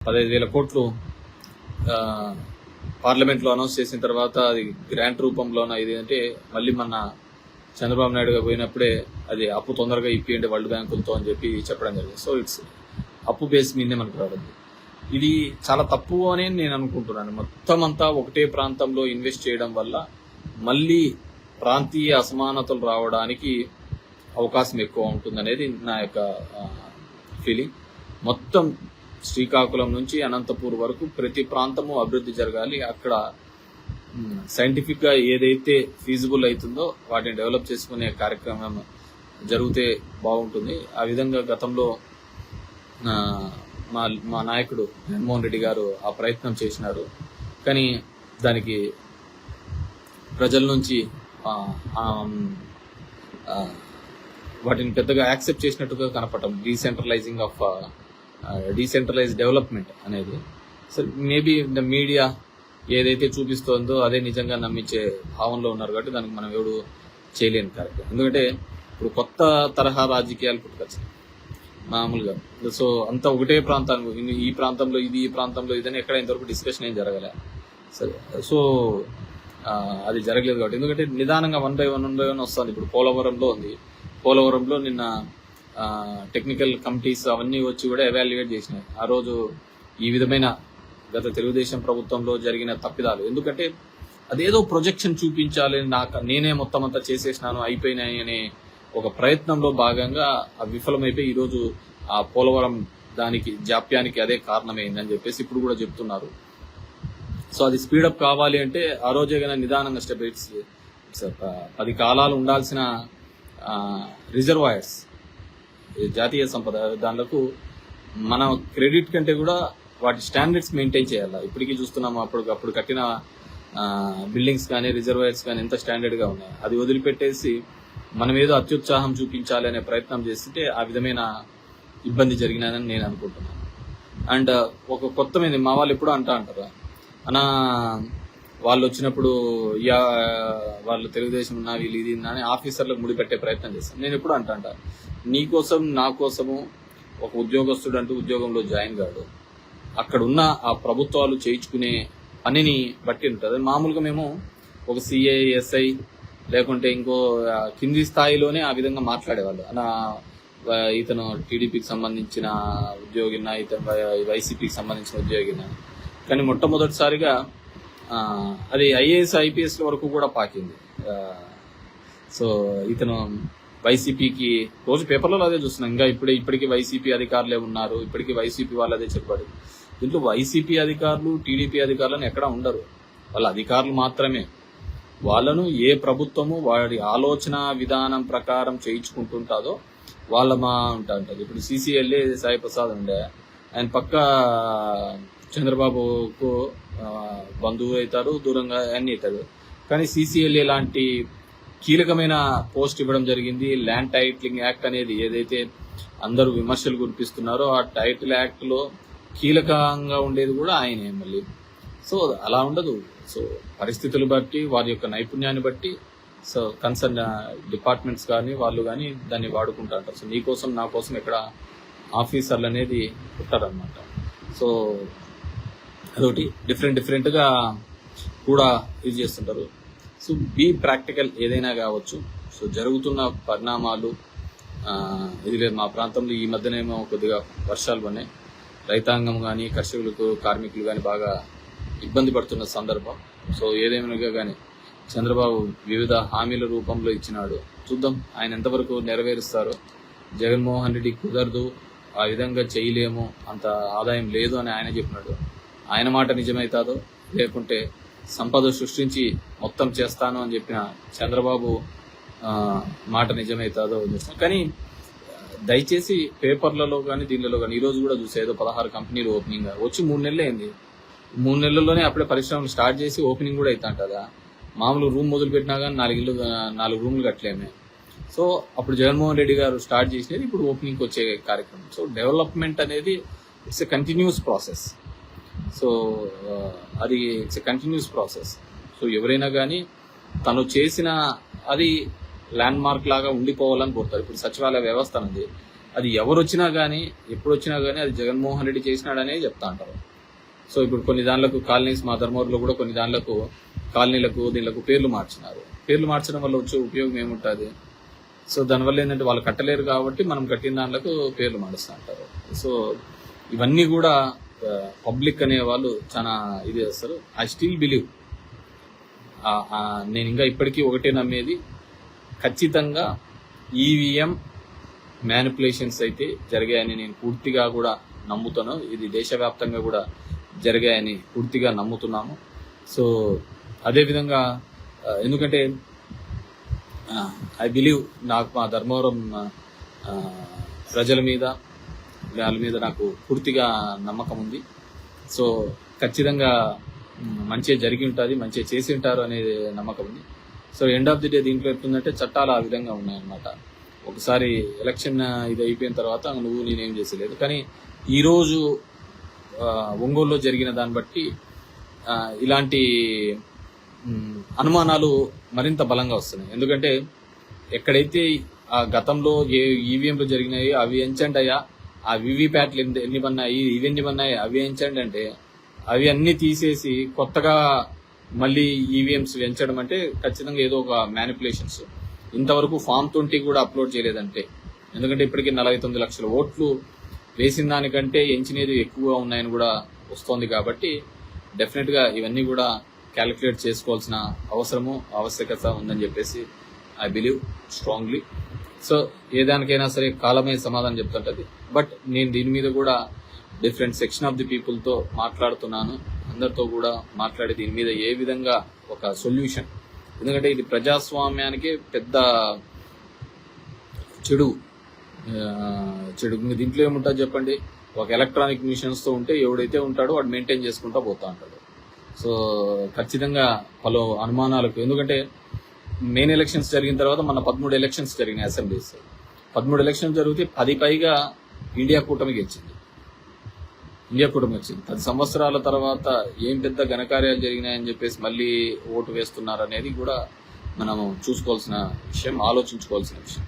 పదహైదు వేల కోట్లు పార్లమెంట్లో అనౌన్స్ చేసిన తర్వాత అది గ్రాంట్ రూపంలోన ఇది అంటే మళ్ళీ మన చంద్రబాబు నాయుడుగా పోయినప్పుడే అది అప్పు తొందరగా ఇప్పియండి వరల్డ్ బ్యాంకులతో అని చెప్పి చెప్పడం జరిగింది. సో ఇట్స్ అప్పు బేస్ మీదే మనకు రావడం. ఇది చాలా తప్పు అని నేను అనుకుంటున్నాను. మొత్తం అంతా ఒకటే ప్రాంతంలో ఇన్వెస్ట్ చేయడం వల్ల మళ్ళీ ప్రాంతీయ అసమానతలు రావడానికి అవకాశం ఎక్కువ ఉంటుందనేది నా యొక్క ఫీలింగ్ మొత్తం శ్రీకాకుళం నుంచి అనంతపూర్ వరకు ప్రతి ప్రాంతము అభివృద్ధి జరగాలి. అక్కడ సైంటిఫిక్గా ఏదైతే ఫీజిబుల్ అవుతుందో వాటిని డెవలప్ చేసుకునే కార్యక్రమం జరిగితే బాగుంటుంది. ఆ విధంగా గతంలో మా మా నాయకుడు జగన్మోహన్ రెడ్డి గారు ఆ ప్రయత్నం చేసినారు. కానీ దానికి ప్రజల నుంచి వాటిని పెద్దగా యాక్సెప్ట్ చేసినట్టుగా కనపడటం డీసెంట్రలైజింగ్ ఆఫ్ డీసెంట్రలైజ్ డెవలప్మెంట్ అనేది. సో మేబీ ద మీడియా ఏదైతే చూపిస్తోందో అదే నిజంగా నమ్మించే భావంలో ఉన్నారు కాబట్టి దానికి మనం ఎవడు చేయలేని కార్యక్రమం. ఎందుకంటే ఇప్పుడు కొత్త తరహా రాజకీయాలు పుట్టుకొచ్చాయి మామూలుగా. సో అంతా ఒకటే ప్రాంతానికి ఈ ప్రాంతంలో ఇది ఈ ప్రాంతంలో ఇదని ఎక్కడ ఇంతవరకు డిస్కషన్ ఏం జరగలే. సరే సో అది జరగలేదు కాబట్టి. ఎందుకంటే నిదానంగా one by one one by one వస్తుంది. ఇప్పుడు పోలవరంలో ఉంది. పోలవరంలో నిన్న టెక్నికల్ కమిటీస్ అవన్నీ వచ్చి కూడా ఎవాల్యుయేట్ చేసినాయి. ఆ రోజు ఈ విధమైన గత తెలుగుదేశం ప్రభుత్వంలో జరిగిన తప్పిదాలు. ఎందుకంటే అదేదో ప్రొజెక్షన్ చూపించాలి నాకు నేనే మొత్తం అంతా చేసేసినాను అయిపోయినాయి అనే ఒక ప్రయత్నంలో భాగంగా ఆ విఫలమైపోయి ఈరోజు ఆ పోలవరం దానికి జాప్యానికి అదే కారణమైందని చెప్పేసి ఇప్పుడు కూడా చెప్తున్నారు. సో అది స్పీడప్ కావాలి అంటే ఆ రోజే కన్నా నిదానంగా స్టెప్ పది కాలాలు ఉండాల్సిన రిజర్వాయర్స్ జాతీయ సంపద దానిలకు మన క్రెడిట్ కంటే కూడా వాటి స్టాండర్డ్స్ మెయింటైన్ చేయాలి? ఇప్పటికీ చూస్తున్నాము అప్పుడు అప్పుడు కట్టిన బిల్డింగ్స్ కానీ రిజర్వాయర్స్ కానీ ఎంత స్టాండర్డ్గా ఉన్నాయి? అది వదిలిపెట్టేసి మనం ఏదో అత్యుత్సాహం చూపించాలి అనే ప్రయత్నం చేస్తే ఆ విధమైన ఇబ్బంది జరిగినదని నేను అనుకుంటున్నాను. అండ్ ఒక కొత్త మీద మా వాళ్ళు ఎప్పుడూ అంటా అంటారు అనా వాళ్ళు వచ్చినప్పుడు యా వాళ్ళు తెలుగుదేశం ఉన్నా వీళ్ళు ఇది అని ఆఫీసర్లకు ముడిపెట్టే ప్రయత్నం చేస్తాను నేను ఎప్పుడు అంటా అంటాను నీకోసం నా కోసము ఒక ఉద్యోగస్తుడు అంటూ ఉద్యోగంలో జాయిన్ కాడు. అక్కడ ఉన్న ఆ ప్రభుత్వాలు చేయించుకునే పనిని బట్టి ఉంటుంది. మామూలుగా మేము ఒక సిఐ ఎస్ఐ లేకుంటే ఇంకో కింది స్థాయిలోనే ఆ విధంగా మాట్లాడేవాళ్ళు. నా ఇతను టీడీపీకి సంబంధించిన ఉద్యోగిన ఇతను వై- వైసీపీకి సంబంధించిన ఉద్యోగిన కానీ మొట్టమొదటిసారిగా అది ఐఏఎస్ ఐపీఎస్ వరకు కూడా పాకింది. సో ఇతను వైసీపీకి రోజు పేపర్లలో అదే చూస్తున్నాం. ఇంకా ఇప్పుడే ఇప్పటికీ వైసీపీ అధికారులే ఉన్నారు. ఇప్పటికీ వైసీపీ వాళ్ళు అదే చెప్పాడు. దీంట్లో వైసీపీ అధికారులు టీడీపీ అధికారులను ఎక్కడా ఉండరు. వాళ్ళ అధికారులు మాత్రమే. వాళ్ళను ఏ ప్రభుత్వము వాడి ఆలోచన విధానం ప్రకారం చేయించుకుంటుంటుందో వాళ్ళ మా ఉంటా ఉంటుంది. ఇప్పుడు సీసీఎల్ఏ సాయి ప్రసాద్ ఉండే. ఆయన పక్క చంద్రబాబుకు బంధువు అవుతారు దూరంగా అన్ని అవుతారు కానీ సీసీఎల్ఏ లాంటి కీలకమైన పోస్ట్ ఇవ్వడం జరిగింది. ల్యాండ్ టైటిలింగ్ యాక్ట్ అనేది ఏదైతే అందరూ విమర్శలు కురిపిస్తున్నారో ఆ టైటిల్ యాక్ట్లో కీలకంగా ఉండేది కూడా ఆయనే మళ్ళీ. సో అలా ఉండదు. సో పరిస్థితులు బట్టి వారి యొక్క నైపుణ్యాన్ని బట్టి సో కన్సర్న్ డిపార్ట్మెంట్స్ కానీ వాళ్ళు కానీ దాన్ని వాడుకుంటా సో నీ కోసం నా కోసం ఇక్కడ ఆఫీసర్లు అనేది ఉంటారనమాట సో అదొకటి. డిఫరెంట్ డిఫరెంట్గా కూడా యూజ్ చేస్తుంటారు. సో బీ ప్రాక్టికల్ ఏదైనా కావచ్చు. సో జరుగుతున్న పరిణామాలు ఇది లేదు. మా ప్రాంతంలో ఈ మధ్యనేమో కొద్దిగా వర్షాలు పడినాయి. రైతాంగం కానీ కర్షకులకు కార్మికులు కానీ బాగా ఇబ్బంది పడుతున్న సందర్భం. సో ఏదేమైనా కానీ చంద్రబాబు వివిధ హామీల రూపంలో ఇచ్చినాడు. చూద్దాం ఆయన ఎంతవరకు నెరవేరుస్తారో. జగన్మోహన్ రెడ్డి కుదరదు ఆ విధంగా చేయలేము అంత ఆదాయం లేదు అని ఆయన చెప్పినాడు. ఆయన మాట నిజమైతాదో లేకుంటే సంపద సృష్టించి మొత్తం చేస్తాను అని చెప్పిన చంద్రబాబు మాట మాట నిజమైతాదో చూస్తాం కానీ దయచేసి పేపర్లలో కానీ దీనిలో కానీ ఈరోజు కూడా చూసే ఏదో పదహారు కంపెనీలు ఓపెనింగ్ వచ్చి మూడు నెలలు అయింది. మూడు నెలల్లోనే అప్పుడే పరిశ్రమలు స్టార్ట్ చేసి ఓపెనింగ్ కూడా అవుతుంటదా మామూలు రూమ్ మొదలు పెట్టినా కానీ నాలుగు ఇల్లు నాలుగు రూములు కట్టలేమే. సో అప్పుడు జగన్మోహన్ రెడ్డి గారు స్టార్ట్ చేసినది ఇప్పుడు ఓపెనింగ్ వచ్చే కార్యక్రమం. సో డెవలప్మెంట్ అనేది it's a continuous process. So అది it's a continuous process so ఎవరైనా కానీ తను చేసిన అది ల్యాండ్ మార్క్ లాగా ఉండిపోవాలని కోరుతారు. ఇప్పుడు సచివాలయ వ్యవస్థ అనేది అది ఎవరు వచ్చినా కానీ ఎప్పుడు వచ్చినా కానీ అది జగన్మోహన్ రెడ్డి చేసినాడనే చెప్తా అంటారు. సో ఇప్పుడు కొన్ని దానిలకు కాలనీస్ మా ధర్మవరంలో కూడా కొన్ని దానిలకు కాలనీలకు దీనిలకు పేర్లు మార్చినారు. పేర్లు మార్చడం వల్ల వచ్చే ఉపయోగం ఏముంటుంది? సో దానివల్ల ఏంటంటే వాళ్ళు కట్టలేరు కాబట్టి మనం కట్టిన దానిలకు పేర్లు మారుస్తూ అంటారు. సో ఇవన్నీ కూడా పబ్లిక్ అనే వాళ్ళు చాలా ఇది చేస్తారు. ఐ స్టిల్ బిలీవ్ నేను ఇంకా ఇప్పటికీ ఒకటే నమ్మేది. ఖచ్చితంగా ఈవీఎం మ్యానిపులేషన్స్ అయితే జరిగాయని నేను పూర్తిగా కూడా నమ్ముతాను. ఇది దేశవ్యాప్తంగా కూడా జరిగాయని పూర్తిగా నమ్ముతున్నాము. సో అదేవిధంగా ఎందుకంటే ఐ బిలీవ్ నాకు మా ధర్మవరం ప్రజల మీద వాళ్ళ మీద నాకు పూర్తిగా నమ్మకం ఉంది. సో ఖచ్చితంగా మంచిగా జరిగి ఉంటుంది మంచిగా చేసి ఉంటారు అనేది నమ్మకం ఉంది. So end of the day దీంట్లో ఎట్లుందంటే చట్టాలు ఆ విధంగా ఉన్నాయన్నమాట. ఒకసారి ఎలక్షన్ ఇది అయిపోయిన తర్వాత నువ్వు నేనేం చేసలేదు. కానీ ఈరోజు ఒంగోలులో జరిగిన దాన్ని బట్టి ఇలాంటి అనుమానాలు మరింత బలంగా వస్తున్నాయి. ఎందుకంటే ఎక్కడైతే ఆ గతంలో ఏ ఈవీఎంలు జరిగినాయి అవి ఎంచండి అయ్యా ఆ వివిప్యాట్లు ఎన్ని ఎన్ని పన్నాయి ఇవి ఎన్ని పన్నాయి అవి ఎంచండి అంటే అవి అన్ని తీసేసి కొత్తగా మళ్ళీ ఈవీఎంస్ ఎంచడం అంటే ఖచ్చితంగా ఏదో ఒక మ్యానిపులేషన్స్ ఇంతవరకు ఫామ్ ట్వంటీ కూడా అప్లోడ్ చేయలేదంటే. ఎందుకంటే ఇప్పటికి నలభై తొమ్మిది లక్షల ఓట్లు వేసిన దానికంటే ఎంచినది ఎక్కువగా ఉన్నాయని కూడా వస్తోంది కాబట్టి డెఫినెట్గా ఇవన్నీ కూడా క్యాలిక్యులేట్ చేసుకోవాల్సిన అవసరము ఆవశ్యకత ఉందని చెప్పేసి ఐ బిలీవ్ స్ట్రాంగ్లీ సో ఏ దానికైనా సరే కాలమే సమాధానం చెప్తుంటది. బట్ నేను దీని మీద కూడా డిఫరెంట్ సెక్షన్ ఆఫ్ ది పీపుల్తో మాట్లాడుతున్నాను. అందరితో కూడా మాట్లాడి దీని మీద ఏ విధంగా ఒక సొల్యూషన్. ఎందుకంటే ఇది ప్రజాస్వామ్యానికి పెద్ద చెడు చెడు. దీంట్లో ఏముంటుంది చెప్పండి? ఒక ఎలక్ట్రానిక్ మిషన్స్తో ఉంటే ఎవడైతే ఉంటాడో వాడు మెయింటైన్ చేసుకుంటా పోతా ఉంటాడు. సో ఖచ్చితంగా పలు అనుమానాలకు ఎందుకంటే మెయిన్ ఎలక్షన్స్ జరిగిన తర్వాత మన పదమూడు ఎలక్షన్స్ జరిగినాయి అసెంబ్లీస్ పదమూడు ఎలక్షన్స్ జరిగితే పది పైగా ఇండియా కూటమి గెలిచింది. ఇండియా కూటమి వచ్చింది. పది సంవత్సరాల తర్వాత ఏం పెద్ద ఘనకార్యాలు జరిగినాయని చెప్పేసి మళ్ళీ ఓటు వేస్తున్నారు అనేది కూడా మనం చూసుకోవాల్సిన విషయం ఆలోచించుకోవాల్సిన విషయం.